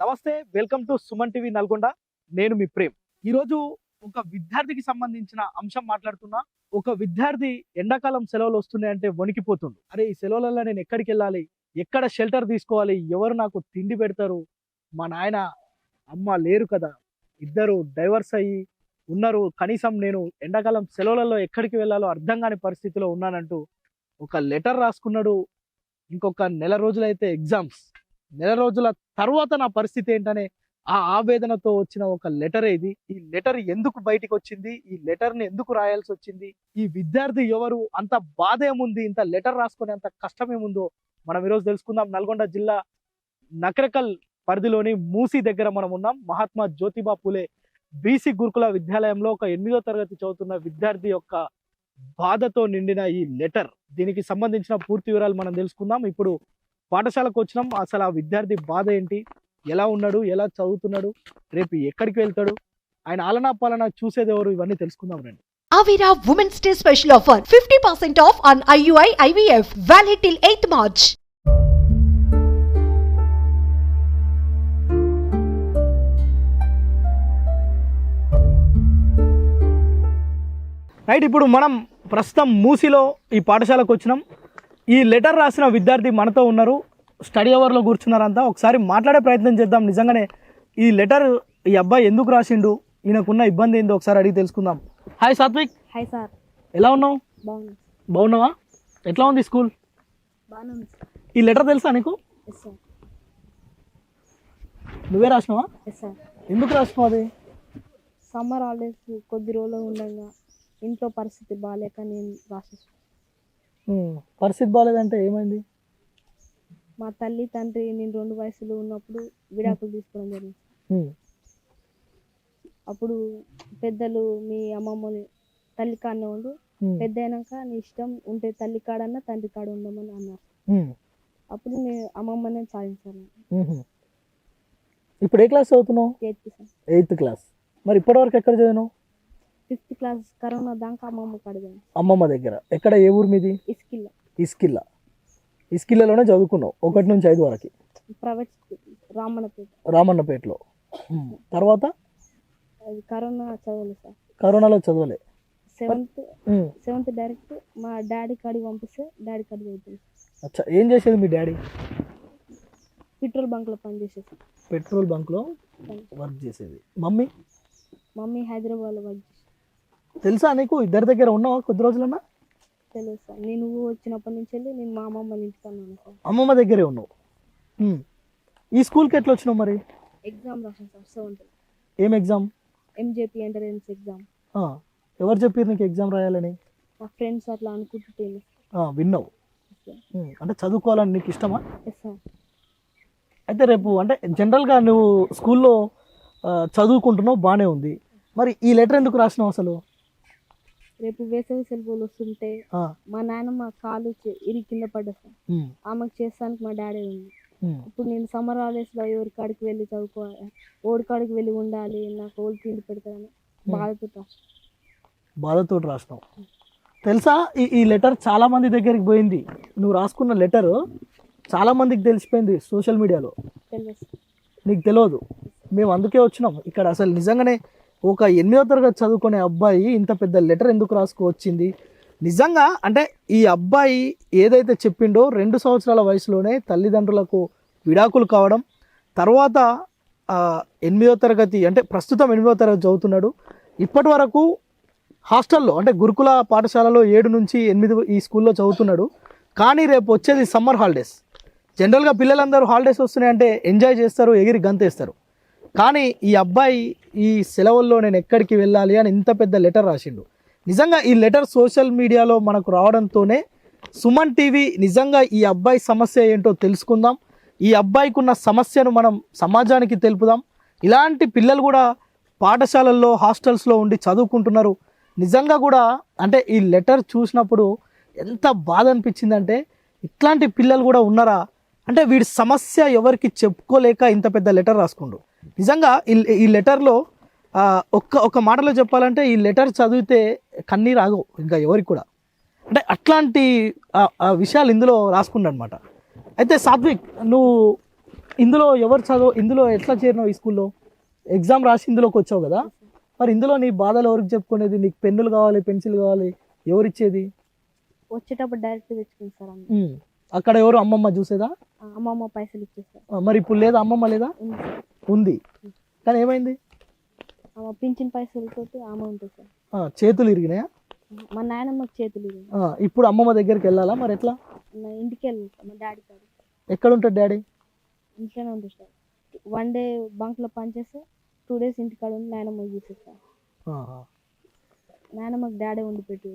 నమస్తే welcome to Suman TV Nalgonda. నేను మీ ప్రేమ్. ఈరోజు ఒక విద్యార్థికి సంబంధించిన అంశం మాట్లాడుతున్నా. ఒక విద్యార్థి ఎండాకాలం సెలవులు వస్తున్నాయంటే వణికిపోతుండు. అరే ఈ సెలవులలో నేను ఎక్కడికి వెళ్ళాలి? ఎక్కడ షెల్టర్ తీసుకోవాలి? ఎవరు నాకు తిండి పెడతారు? మా నాయన అమ్మ లేరు కదా. ఇద్దరు డైవర్స్ అయ్యి ఉన్నారు. కనీసం నేను ఎండాకాలం సెలవులలో ఎక్కడికి వెళ్ళాలో అర్థం కాని పరిస్థితిలో ఉన్నానంటూ ఒక లెటర్ రాసుకున్నాడు. ఇంకొక నెల రోజులైతే ఎగ్జామ్స్. నెల రోజుల తర్వాత నా పరిస్థితి ఏంటనే ఆ ఆవేదనతో వచ్చిన ఒక లెటర్ ఇది. ఈ లెటర్ ఎందుకు బయటికి వచ్చింది ఈ లెటర్ని ఎందుకు రాయాల్సి వచ్చింది ఈ విద్యార్థి ఎవరు? అంత బాధ ఏముంది? ఇంత లెటర్ రాసుకునే అంత కష్టమేముందో మనం ఈరోజు తెలుసుకుందాం. నల్గొండ జిల్లా నకరకల్ పరిధిలోని మూసి దగ్గర మనం ఉన్నాం. మహాత్మా జ్యోతిబా పూలే బీసీ గురుకుల విద్యాలయంలో ఒక ఎనిమిదో తరగతి చదువుతున్న విద్యార్థి యొక్క బాధతో నిండిన ఈ లెటర్. దీనికి సంబంధించిన పూర్తి వివరాలు మనం తెలుసుకుందాం. ఇప్పుడు పాఠశాలకు వచ్చినాం. అసలు ఆ విద్యార్థి బాధ ఏంటి? ఎలా ఉన్నాడు? ఎలా చదువుతున్నాడు? రేపు ఎక్కడికి వెళ్తాడు? ఆయన ఆలనా పాలన చూసేది ఎవరు? ఇవన్నీ తెలుసుకుందాం రండి. Avira Women's Day special offer 50% off on IUI IVF valid till 8th March. Right ఇప్పుడు మనం ప్రస్తుతం మూసిలో ఈ పాఠశాలకు వచ్చినాం. ఈ లెటర్ రాసిన విద్యార్థి మనతో ఉన్నారు. స్టడీ అవర్లో కూర్చున్నారంతా. ఒకసారి మాట్లాడే ప్రయత్నం చేద్దాం. నిజంగానే ఈ లెటర్ ఈ అబ్బాయి ఎందుకు రాసిండు? ఈయనకున్న ఇబ్బంది ఏందో ఒకసారి అడిగి తెలుసుకుందాం. హాయ్ సాత్విక్. హాయ్ సార్ ఎలా ఉన్నావు? బాగున్నావా? ఎట్లా ఉంది స్కూల్? ఈ లెటర్ తెలుసా నీకు? నువ్వే రాసినావా? ఎందుకు రాసినావు అది? సమ్మర్ హాలిడేస్ కొద్ది రోజులు ఉండగా ఇంట్లో పరిస్థితి బాగాలేక నేను రాసేసాను. ఉమ్, పరిస్థితి బాగాలేదంటే ఏమైంది? మా తల్లి తండ్రి నేను రెండు వయసులో ఉన్నప్పుడు విడాకులు తీసుకోవడం జరిగింది. అప్పుడు పెద్దలు మీ అమ్మమ్మ తల్లి కాడనే ఉండు పెద్ద అయినాక నీ ఇష్టం ఉంటే తల్లి కాడన్నా తండ్రి కాడ ఉండమని అన్నారు. అప్పుడు నేను అమ్మమ్మనే సాధించాను. ఇప్పుడు ఏ క్లాస్ చదువుతున్నావు? Eighth class. మరి ఇప్పటివరకు ఎక్కడ చదివినావు? ఫిఫ్త్ క్లాస్ కరోనా దాకా అమ్మమ్మ కాడదాను అమ్మమ్మ దగ్గర. ఎక్కడ ఏ ఊరు మీది? ఇస్కిల్ ఇస్కిల్లా. ఇస్కిల్లాలోనే చదువుకున్నావు ఒకటి నుంచి ఐదు వరకు. Private school Ramannapet. రామన్నపేటలో. తర్వాత? అది కరోనా చదవలేదు సార్. కరోనాలో చదవలే. సెవెంత్. సెవెంత్ డైరెక్ట్ మా డాడీ కాడికి పంపిస్తే డాడీ కాడి చదువుతుంది అచ్చా ఏం చేసేది మీ డాడీ? పెట్రోల్ బంక్లో పనిచేసేసి పెట్రోల్ బంక్లో వర్క్ చేసేది. మమ్మీ? మమ్మీ హైదరాబాద్లో వర్క్ తెలుసా నీకు? ఇద్దరి దగ్గర ఉన్నావా కొద్ది రోజులన్నా? తెలియదు సార్. నేను వచ్చినప్పటి నుంచి వెళ్ళి నేను మా అమ్మమ్మ ఇంటికి సార్. అమ్మమ్మ దగ్గరే ఉన్నావు. ఉమ్. ఈ స్కూల్కి ఎట్లా వచ్చినావు మరి? ఎగ్జామ్ రాసాను సార్ సెవెంత్ ఏం ఎగ్జామ్ ఎంజేపీ ఎంట్రన్స్ ఎగ్జామ్ ఆ, ఎవరు చెప్పారు నీకు ఎగ్జామ్ రాయాలని? మా ఫ్రెండ్స్ అట్లా అనుకుంటుంటే ఆ, విన్నావు. ఉమ్, అంటే చదువుకోవాలని నీకు ఇష్టమా? ఎస్ సార్ అయితే రేపు అంటే జనరల్గా నువ్వు స్కూల్లో ఆ, చదువుకుంటున్నావు బాగానే ఉంది. మరి ఈ లెటర్ ఎందుకు రాసినావు అసలు? రేపు వేసవి సెలవులు వస్తుంటే మా నాన్నమ్మ కాలు చే- ఇరి కింద పడ్డా సార్ ఆమెకు చేస్తానికి మా డాడీ ఉంది. ఇప్పుడు నేను సమ్మర్ హాలిడేస్లో ఎవరి కాడికి వెళ్ళి చదువుకోవాలి ఓడి కాడికి వెళ్ళి ఉండాలి నాకు ఓడి తిండి పెడతారని బాధతో. బాధతో రాసినావు. తెలుసా? ఈ ఈ లెటర్ చాలా మంది దగ్గరికి పోయింది. నువ్వు రాసుకున్న లెటర్ చాలా మందికి తెలిసిపోయింది సోషల్ మీడియాలో. నీకు తెలియదు. మేము అందుకే వచ్చినాం. ఇక్కడ అసలు నిజంగానే ఒక ఎనిమిదో తరగతి చదువుకునే అబ్బాయి ఇంత పెద్ద లెటర్ ఎందుకు రాసుకువచ్చింది? నిజంగా అంటే ఈ అబ్బాయి ఏదైతే చెప్పిండో రెండు సంవత్సరాల వయసులోనే తల్లిదండ్రులకు విడాకులు కావడం తర్వాత ఎనిమిదో తరగతి అంటే ప్రస్తుతం ఎనిమిదో తరగతి చదువుతున్నాడు. ఇప్పటి వరకు హాస్టల్లో అంటే గురుకుల పాఠశాలలో ఏడు నుంచి ఎనిమిది ఈ స్కూల్లో చదువుతున్నాడు. కానీ రేపు వచ్చేది సమ్మర్ హాలిడేస్. జనరల్గా పిల్లలందరూ హాలిడేస్ వస్తున్నాయంటే ఎంజాయ్ చేస్తారు ఎగిరి గంతేస్తారు. కానీ ఈ అబ్బాయి ఈ సెలవుల్లో నేను ఎక్కడికి వెళ్ళాలి అని ఇంత పెద్ద లెటర్ రాసిండు. నిజంగా ఈ లెటర్ సోషల్ మీడియాలో మనకు రావడంతోనే సుమన్ టీవీ నిజంగా ఈ అబ్బాయి సమస్య ఏంటో తెలుసుకుందాం. ఈ అబ్బాయికి ఉన్న సమస్యను మనం సమాజానికి తెలుపుదాం. ఇలాంటి పిల్లలు కూడా పాఠశాలల్లో హాస్టల్స్లో ఉండి చదువుకుంటున్నారు. నిజంగా కూడా అంటే ఈ లెటర్ చూసినప్పుడు ఎంత బాధ అనిపించిందంటే ఇట్లాంటి పిల్లలు కూడా ఉన్నారా? అంటే వీడి సమస్య ఎవరికి చెప్పుకోలేక ఇంత పెద్ద లెటర్ రాసుకుండు. నిజంగా ఈ ఈ లెటర్లో ఒక్క ఒక మాటలో చెప్పాలంటే ఈ లెటర్ చదివితే కన్నీరు ఆగవు ఇంకా ఎవరికి కూడా. అంటే అట్లాంటి విషయాలు ఇందులో రాసుకున్నాడు అనమాట అయితే సాత్విక్ నువ్వు ఇందులో ఎవరు చదువు ఇందులో ఎట్లా చేరినావు ఈ స్కూల్లో? ఎగ్జామ్ రాసి ఇందులోకి వచ్చావు కదా? మరి ఇందులో నీ బాధలు ఎవరికి చెప్పుకునేది? నీకు పెన్నులు కావాలి పెన్సిల్ కావాలి ఎవరు ఇచ్చేది? వచ్చేటప్పుడు డైరెక్ట్ తెచ్చుకుంది సార్. అక్కడ ఎవరు అమ్మమ్మ చూసేదా? అమ్మమ్మ పైసలు ఇచ్చేస్తారు మరి ఇప్పుడు లేదా? అమ్మమ్మ లేదా? ఉంది. కానీ ఏమైంది? ఆమె పింఛన్ పైసలతోటి ఆమె ఉంటుంది సార్. ఆ, చేతులు ఇరిగినాయా? మా నాయనమ్మకి చేతులు ఇవి. ఆ, ఇప్పుడు అమ్మమ్మ దగ్గరికి వెళ్ళాలా మరి ఎట్లా? నా ఇంటికి వెళ్ళాను సార్ మా డాడీ కాదు ఎక్కడ ఉంటాడు డాడీ? ఇంట్లోనే ఉంటుంది సార్. వన్ డే బంక్లో పనిచేస్తే టూ డేస్ ఇంటికాడ ఉండి నాయనమ్మకి చూసేస్తారు ఆహా. నాయనమ్మకి డాడీ వండి పెట్టి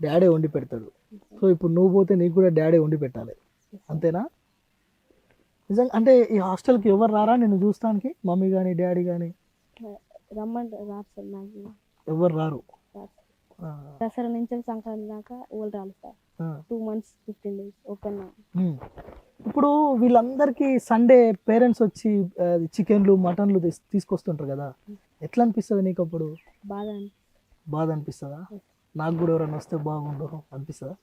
డాడీ వండి పెడతాడు. సో ఇప్పుడు నువ్వు పోతే నీకు కూడా డాడీ వండి పెట్టాలి. అంతేనా? నిజంగా అంటే ఈ హాస్టల్కి ఎవరు రారా నిన్ను చూస్తానికి? మమ్మీ కానీ డాడీ కానీ రమ్మంటే సార్ ఎవరు రారు? దసరా నుంచి సంక్రాంతి దాకా వాళ్ళు రాలి sir. Two months fifteen days um. ఇప్పుడు వీళ్ళందరికీ సండే పేరెంట్స్ వచ్చి చికెన్లు మటన్లు తీస్- తీసుకొస్తుంటారు కదా. ఎట్లా అనిపిస్తుంది నీకు అప్పుడు? బాధ అని బాధ అనిపిస్తుందా? నాకు కూడా ఎవరైనా వస్తే బాగుండు అనిపిస్తుందా?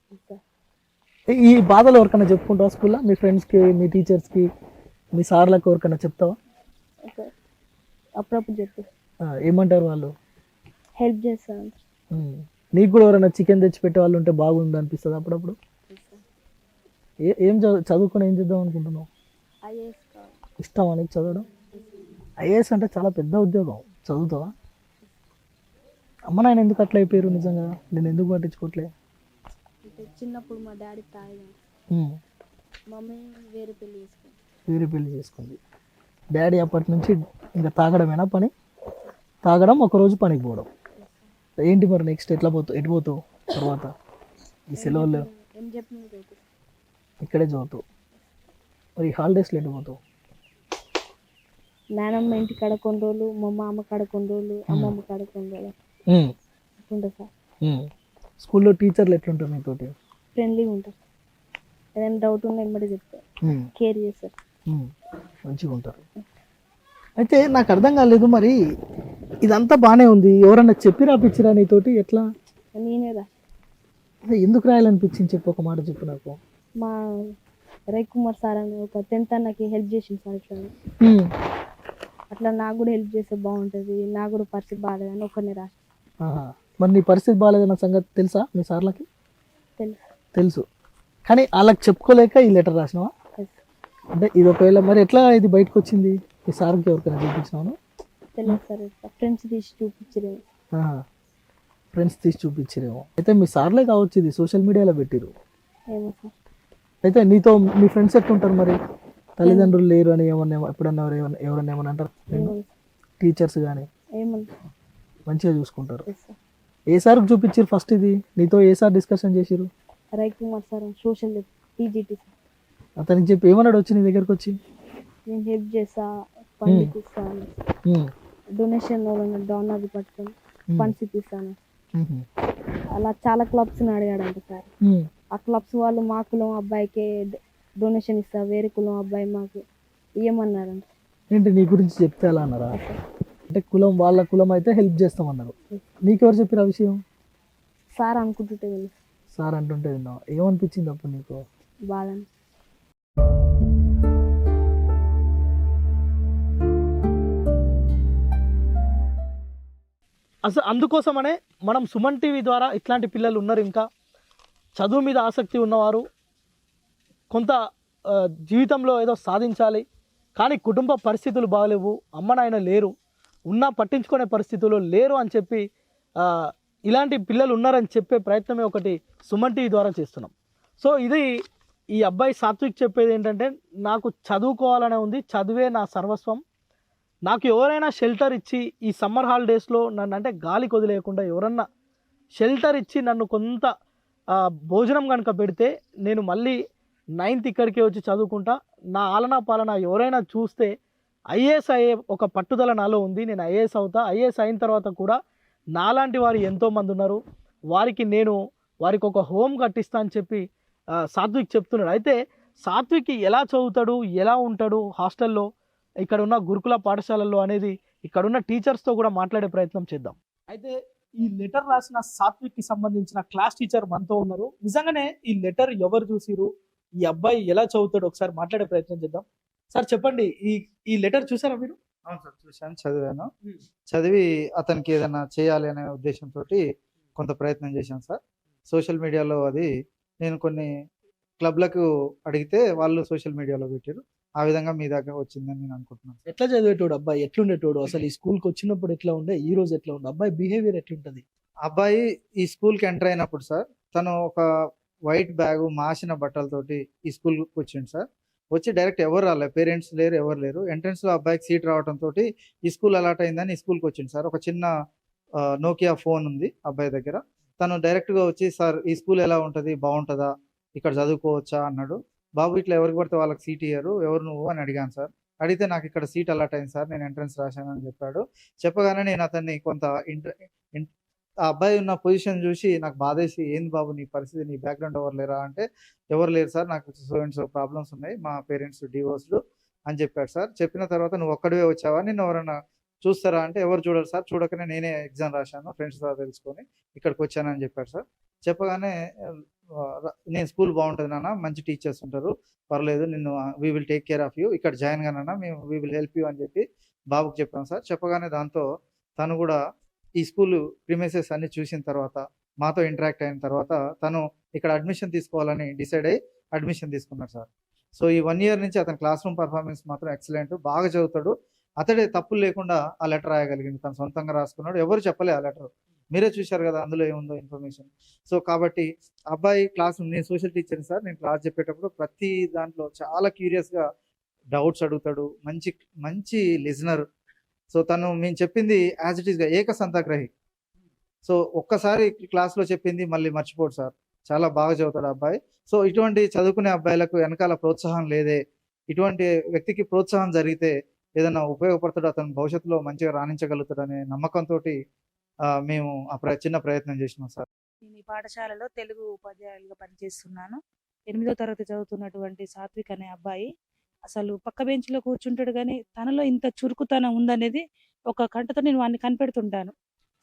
ఈ- బాధలు ఎవరికైనా చెప్పుకుంటావా స్కూల్లో? మీ ఫ్రెండ్స్కి మీ టీచర్స్కి మీ సార్లకు ఎవరికైనా చెప్తావా? అప్పుడప్పుడు చెప్పి. ఏమంటారు వాళ్ళు? హెల్ప్ చేస్తాను. నీకు కూడా ఎవరైనా చికెన్ తెచ్చి పెట్టే వాళ్ళు ఉంటే బాగుంది అనిపిస్తుంది అప్పుడప్పుడు? ఏ ఏం చదువు చదువుకొని ఏం చేద్దాం అనుకుంటున్నావు? ఇష్టమా నీకు చదవడం? ఐఏఎస్ అంటే చాలా పెద్ద ఉద్యోగం. చదువుతావా? అమ్మ నాయన ఎందుకు అట్లా అయిపోయారు నిజంగా? నేను ఎందుకు పట్టించుకోవట్లే? అంటే చిన్నప్పుడు మా డాడీ ఉమ్. మమ్మీ వేరే పెళ్ళి చేసుకుంది. వేరే పెళ్ళి చేసుకుంది. డాడీ అప్పటి నుంచి ఇంకా తాగడమేనా పని? తాగడం ఒకరోజు పనికి పోవడం. ఏంటి మరి నెక్స్ట్ ఎట్లా పోతావు ఎటు పోతావు తర్వాత? ఈ సెలవుల్లో? ఏం ఇక్కడే చదువుతావు. మరి హాలిడేస్లో ఎటు పోతావు? నానమ్మ ఇంటి కాడ కొన్ని రోజులు మా మామ కాడ కొన్ని రోజులు అమ్మమ్మ కాడ కొన్ని రోజులు సార్. స్కూల్లో టీచర్లు ఎట్లుంటారు నీతోటి ఫ్రెండ్లీగా ఉంటుంది ఏదైనా డౌట్ ఉన్నా వెంబడి చెప్తారు. కేర్ చేస్తారు. మంచిగా ఉంటారు. అయితే నాకు అర్థం కాలేదు మరి ఇదంతా బాగానే ఉంది. ఎవరన్నా చెప్పి రాపిచ్చిరా నీతోటి? ఎట్లా? నేనే రా అదే ఎందుకు రాయాలనిపించింది? చెప్పు ఒక మాట చెప్పు నాకు. మా రై కుమార్ సార్ అని ఒక టెన్త్ అన్నకి హెల్ప్ చేసింది సార్ ఇట్లా. అట్లా నాకు కూడా హెల్ప్ చేస్తే బాగుంటుంది. నాకు కూడా పరిస్థితి బాగాలేదని ఒకరిని రాసి. మరి నీ పరిస్థితి బాగాలేదన్న సంగతి తెలుసా మీ సార్లకి? తెలుసు. కానీ వాళ్ళకి చెప్పుకోలేక ఈ లెటర్ రాసినావా? అంటే ఇది ఒకవేళ మరి ఎట్లా ఇది బయటకు వచ్చింది? మీ సార్కి ఎవరికైనా సార్ ఫ్రెండ్స్ తీసి చూపించలేదు ఫ్రెండ్స్ తీసి చూపించిరేమో అయితే మీ సార్లే కావచ్చు ఇది సోషల్ మీడియాలో పెట్టిరు అయితే నీతో మీ ఫ్రెండ్స్ ఎట్లుంటారు మరి? తల్లిదండ్రులు లేరు అని ఏమన్నా ఎప్పుడన్నా ఎవరైనా ఎవరన్నా ఏమన్నా అంటారు? టీచర్స్ కానీ మంచిగా చూసుకుంటారు. ఏ సార్కి చూపించారు ఫస్ట్ ఇది? నీతో ఏ సార్ డిస్కషన్ చేసిరు Rai Kumar sir social TGT sir అతనికి చెప్పి ఏమన్నాడు వచ్చి నీ దగ్గరకు వచ్చి? నేను హెల్ప్ పని ఇప్పిస్తాను ఉమ్, డొనేషన్ డోనర్ పట్టుకొని ఫండ్స్ ఇప్పిస్తాను. ఉమ్హు, అలా చాలా క్లబ్స్ని అడిగాడంట సార్ ఉమ్, ఆ క్లబ్స్ వాళ్ళు మా కులం అబ్బాయికే డొనేషన్ ఇస్తా వేరే కులం అబ్బాయి మాకు ఇవ్వమన్నారంట ఏంటి నీ గురించి చెప్తే అలా అన్నారా? అంటే కులం వాళ్ళ కులం అయితే హెల్ప్ చేస్తామన్నారు. నీకెవరు చెప్పారు ఆ విషయం? సార్ అనుకుంటుంటే సార్ అంటుంటే విన్నావు? ఏమనిపించింది అప్పుడు నీకు? బాధని. అసలు అందుకోసమనే మనం సుమన్ టీవీ ద్వారా ఇట్లాంటి పిల్లలు ఉన్నారు ఇంకా. చదువు మీద ఆసక్తి ఉన్నవారు కొంత జీవితంలో ఏదో సాధించాలి. కానీ కుటుంబ పరిస్థితులు బాగలేవు. అమ్మ నాయన లేరు. ఉన్నా పట్టించుకునే పరిస్థితుల్లో లేరు అని చెప్పి ఇలాంటి పిల్లలు ఉన్నారని చెప్పే ప్రయత్నమే ఒకటి సుమన్ టీవీ ద్వారా చేస్తున్నాం. సో ఇది ఈ అబ్బాయి సాత్విక్ చెప్పేది ఏంటంటే నాకు చదువుకోవాలనే ఉంది చదువే నా సర్వస్వం. నాకు ఎవరైనా షెల్టర్ ఇచ్చి ఈ సమ్మర్ హాలిడేస్లో నన్ను అంటే గాలి కొదిలేయకుండా ఎవరన్నా షెల్టర్ ఇచ్చి నన్ను కొంత భోజనం కనుక పెడితే నేను మళ్ళీ నైన్త్ ఇక్కడికే వచ్చి చదువుకుంటా. నా ఆలనా పాలన ఎవరైనా చూస్తే ఐఏఎస్ అయ్యే ఒక పట్టుదల నాలో ఉంది నేను ఐఏఎస్ అవుతా. ఐఏఎస్ అయిన తర్వాత కూడా నాలాంటి వారు ఎంతోమంది ఉన్నారు. వారికి నేను వారికి ఒక హోమ్ కట్టిస్తా అని చెప్పి సాత్విక్ చెప్తున్నాడు. అయితే సాత్విక్ ఎలా చదువుతాడు ఎలా ఉంటాడు హాస్టల్లో? ఇక్కడ ఉన్న గురుకుల పాఠశాలల్లో అనేది ఇక్కడ ఉన్న టీచర్స్తో కూడా మాట్లాడే ప్రయత్నం చేద్దాం. అయితే ఈ లెటర్ రాసిన సాత్విక్కి సంబంధించిన క్లాస్ టీచర్ మనతో ఉన్నారు. నిజంగానే ఈ లెటర్ ఎవరు చూసిరు ఈ అబ్బాయి ఎలా చదువుతాడు? ఒకసారి మాట్లాడే ప్రయత్నం చేద్దాం. సార్ చెప్పండి. ఈ ఈ లెటర్ చూసారా మీరు? అవును సార్ చూశాను చదివాను. చదివి అతనికి ఏదైనా చేయాలి అనే ఉద్దేశంతో కొంత ప్రయత్నం చేశాను సార్. సోషల్ మీడియాలో అది నేను కొన్ని క్లబ్లకు అడిగితే వాళ్ళు సోషల్ మీడియాలో పెట్టారు. ఆ విధంగా మీ దగ్గర వచ్చిందని నేను అనుకుంటున్నాను ఎట్లా చదివేటోడు అబ్బాయి? ఎట్లుండేటోడు? అసలు ఈ స్కూల్కి వచ్చినప్పుడు ఎట్లా ఉండే? ఈ రోజు ఎట్లా ఉండే? అబ్బాయి బిహేవియర్ ఎట్లుంటది? అబ్బాయి ఈ స్కూల్కి ఎంటర్ అయినప్పుడు సార్ తను ఒక వైట్ బ్యాగ్ మాసిన బట్టలతోటి ఈ స్కూల్కి వచ్చిండు సార్. వచ్చి డైరెక్ట్ ఎవరు రాలేదు పేరెంట్స్ లేరు ఎవరు లేరు. ఎంట్రన్స్లో అబ్బాయికి సీట్ రావడంతో ఈ స్కూల్ అలాట్ అయిందని ఈ స్కూల్కి వచ్చింది సార్. ఒక చిన్న నోకియా ఫోన్ ఉంది అబ్బాయి దగ్గర. తను డైరెక్ట్గా వచ్చి సార్ ఈ స్కూల్ ఎలా ఉంటది? బాగుంటుందా? ఇక్కడ చదువుకోవచ్చా? అన్నాడు. బాబు ఇట్లా ఎవరికి పడితే వాళ్ళకి సీట్ ఇయ్యారు. ఎవరు నువ్వు? అని అడిగాను సార్. అడిగితే నాకు ఇక్కడ సీట్ అలాట్ అయింది సార్. నేను ఎంట్రన్స్ రాశాను అని చెప్పాడు. చెప్పగానే నేను అతన్ని కొంత ఇంటర్ ఆ అబ్బాయి ఉన్న పొజిషన్ చూసి నాకు బాధేసి ఏంది బాబు నీ పరిస్థితి? నీ బ్యాక్గ్రౌండ్ ఎవరు లేరా? అంటే ఎవరు లేరు సార్ నాకు సో అండ్ సో ప్రాబ్లమ్స్ ఉన్నాయి. మా పేరెంట్స్ డివోర్స్లు అని చెప్పాడు సార్. చెప్పిన తర్వాత నువ్వు ఒక్కడివే వచ్చావా? నేను ఎవరైనా చూస్తారా? అంటే ఎవరు చూడరు సార్ చూడకనే నేనే ఎగ్జామ్ రాశాను ఫ్రెండ్స్ ద్వారా తెలుసుకొని ఇక్కడికి వచ్చానని చెప్పాడు సార్. చెప్పగానే నేను స్కూల్ బాగుంటుంది నాన్న మంచి టీచర్స్ ఉంటారు. పర్లేదు నిన్ను we will take care of you ఇక్కడ జాయిన్ కానన్నా మేము వీ విల్ హెల్ప్ యూ అని చెప్పి బాబుకి చెప్పాం సార్. చెప్పగానే దాంతో తను కూడా ఈ స్కూల్ ప్రిమైసెస్ అన్ని చూసిన తర్వాత మాతో ఇంటరాక్ట్ అయిన తర్వాత తను ఇక్కడ అడ్మిషన్ తీసుకోవాలని డిసైడ్ అయ్యి అడ్మిషన్ తీసుకున్నాడు సార్. సో ఈ వన్ ఇయర్ నుంచి అతని క్లాస్ రూమ్ పర్ఫార్మెన్స్ మాత్రం ఎక్సలెంట్ బాగా చదువుతాడు. అతడే తప్పులు లేకుండా ఆ లెటర్ రాయగలిగింది తను సొంతంగా రాసుకున్నాడు. ఎవరు చెప్పలే ఆ లెటర్ మీరే చూశారు కదా అందులో ఏముందో ఇన్ఫర్మేషన్ సో కాబట్టి అబ్బాయి క్లాస్ నేను సోషల్ టీచర్ని సార్. నేను క్లాస్ చెప్పేటప్పుడు ప్రతి దాంట్లో చాలా క్యూరియస్గా డౌట్స్ అడుగుతాడు. మంచి మంచి లిజనర్ సో తను మేము చెప్పింది యాజ్ ఇట్ ఈస్గా ఏక సంతాగ్రహి సో ఒక్కసారి క్లాస్లో చెప్పింది మళ్ళీ మర్చిపోడు సార్. చాలా బాగా చదువుతాడు అబ్బాయి. సో ఇటువంటి చదువుకునే అబ్బాయిలకు వెనకాల ప్రోత్సాహం లేదే. ఇటువంటి వ్యక్తికి ప్రోత్సాహం జరిగితే ఏదైనా ఉపయోగపడతాడు అతను భవిష్యత్తులో మంచిగా రాణించగలుగుతాడనే నమ్మకంతో మేము ఆ ప్ర- చిన్న ప్రయత్నం చేసినాం సార్. నేను ఈ పాఠశాలలో తెలుగు ఉపాధ్యాయులుగా పనిచేస్తున్నాను. ఎనిమిదో తరగతి చదువుతున్నటువంటి సాత్విక్ అనే అబ్బాయి అసలు పక్క బెంచ్లో కూర్చుంటాడు కానీ తనలో ఇంత చురుకుతనం ఉందనేది ఒక కంటతో నేను వాడిని కనిపెడుతుంటాను.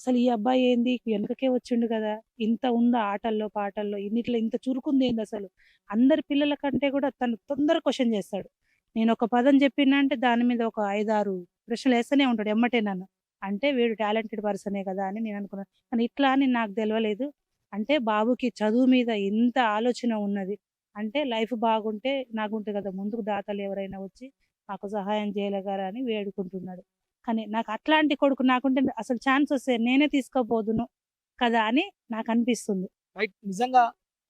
అసలు ఈ అబ్బాయి ఏంది? వెనుకకే వచ్చిండు కదా. ఇంత ఉందా ఆటల్లో పాటల్లో? ఇన్నిట్లో ఇంత చురుకుంది ఏంది అసలు? అందరి పిల్లల కంటే కూడా తను తొందర క్వశ్చన్ చేస్తాడు. నేను ఒక పదం చెప్పినా అంటే దాని మీద ఒక ఐదారు ప్రశ్నలు వేస్తూనే ఉంటాడు ఎమ్మటే నన్ను. అంటే వీడు టాలెంటెడ్ పర్సనే కదా అని నేను అనుకున్నాను కానీ ఇట్లా అని నాకు తెలియలేదు అంటే బాబుకి చదువు మీద ఎంత ఆలోచన ఉన్నది. అంటే లైఫ్ బాగుంటే నాకుంటే కదా ముందుకు దాతలు ఎవరైనా వచ్చి నాకు సహాయం చేయలేగారా అని వేడుకుంటున్నాడు. కానీ నాకు అట్లాంటి కొడుకు నాకుంటే అసలు ఛాన్స్ వస్తే నేనే తీసుకోబోదును కదా అని నాకు అనిపిస్తుంది. రైట్ నిజంగా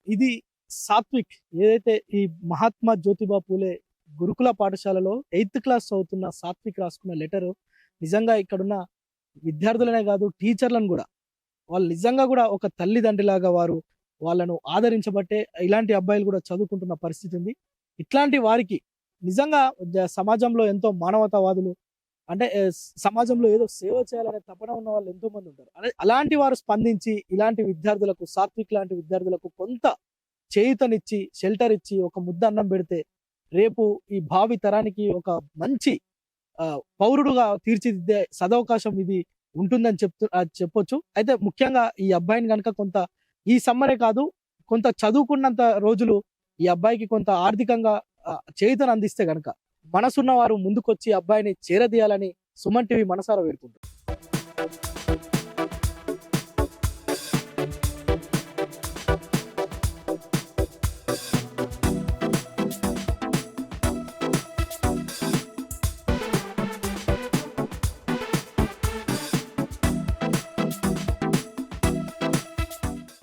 ఇది సాత్విక్. ఏదైతే ఈ మహాత్మా జ్యోతిబా పూలే గురుకుల పాఠశాలలో ఎయిత్ క్లాస్ చదువుతున్న సాత్విక్ రాసుకున్న లెటర్ నిజంగా ఇక్కడున్న విద్యార్థులనే కాదు టీచర్లను కూడా. వాళ్ళు నిజంగా కూడా ఒక తల్లిదండ్రిలాగా వారు వాళ్ళను ఆదరించబట్టే ఇలాంటి అబ్బాయిలు కూడా చదువుకుంటున్న పరిస్థితి ఉంది. ఇట్లాంటి వారికి నిజంగా సమాజంలో ఎంతో మానవతావాదులు అంటే సమాజంలో ఏదో సేవ చేయాలనే తపన ఉన్న వాళ్ళు ఎంతో మంది ఉంటారు అలాంటి వారు స్పందించి ఇలాంటి విద్యార్థులకు సాత్విక్ లాంటి విద్యార్థులకు కొంత చేయుతనిచ్చి షెల్టర్ ఇచ్చి ఒక ముద్ద అన్నం పెడితే రేపు ఈ భావి తరానికి ఒక మంచి పౌరుడుగా తీర్చిదిద్దే సదవకాశం ఇది ఉంటుందని చెప్తూ చెప్పొచ్చు. అయితే ముఖ్యంగా ఈ అబ్బాయిని కనుక కొంత ఈ సమ్మరే కాదు కొంత చదువుకున్నంత రోజులు ఈ అబ్బాయికి కొంత ఆర్థికంగా ఆ, చేయుతను అందిస్తే గనక మనసున్న వారు ముందుకొచ్చి అబ్బాయిని చేరదీయాలని సుమన్ టీవీ మనసారా వేడుకుంటారు